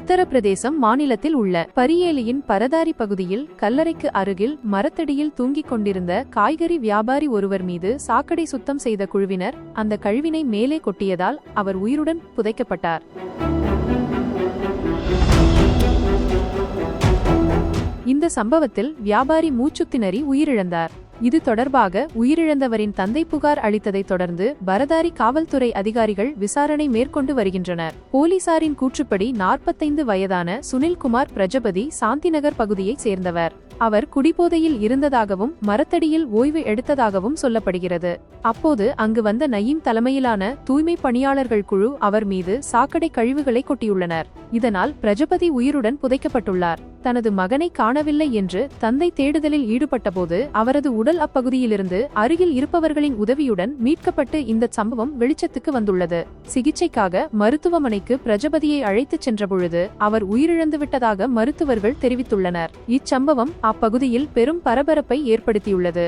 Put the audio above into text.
உத்தரப்பிரதேசம் மாநிலத்தில் உள்ள பரியேலியின் பரதாரி பகுதியில் கல்லறைக்கு அருகில் மரத்தடியில் தூங்கிக் கொண்டிருந்த காய்கறி வியாபாரி ஒருவர் மீது சாக்கடை சுத்தம் செய்த குழுவினர் அந்த கழிவினை மேலே கொட்டியதால் அவர் உயிருடன் புதைக்கப்பட்டார். இந்த சம்பவத்தில் வியாபாரி மூச்சுத் திணறி உயிரிழந்தார். இது தொடர்பாக உயிரிழந்தவரின் தந்தை புகார் அளித்ததைத் தொடர்ந்து பரதாரி காவல்துறை அதிகாரிகள் விசாரணை மேற்கொண்டு வருகின்றனர். போலீசாரின் கூற்றுப்படி நாற்பத்தைந்து வயதான சுனில்குமார் பிரஜபதி சாந்திநகர் பகுதியைச் சேர்ந்தவர். அவர் குடிபோதையில் இருந்ததாகவும் மரத்தடியில் ஓய்வு எடுத்ததாகவும் சொல்லப்படுகிறது. அப்போது அங்கு வந்த நயீம் தலைமையிலான தூய்மை பணியாளர்கள் குழு அவர் மீது சாக்கடை கழிவுகளை கொட்டியுள்ளனர். இதனால் பிரஜபதி உயிருடன் புதைக்கப்பட்டுள்ளார். தனது மகனை காணவில்லை என்று தந்தை தேடுதலில் ஈடுபட்டபோது அவரது உடல் அப்பகுதியிலிருந்து அருகில் இருப்பவர்களின் உதவியுடன் மீட்கப்பட்டு இந்த சம்பவம் வெளிச்சத்துக்கு வந்துள்ளது. சிகிச்சைக்காக மருத்துவமனைக்கு பிரஜபதியை அழைத்துச் சென்றபொழுது அவர் உயிரிழந்து விட்டதாக மருத்துவர்கள் தெரிவித்துள்ளனர். இச்சம்பவம் அப்பகுதியில் பெரும் பரபரப்பை ஏற்படுத்தியுள்ளது.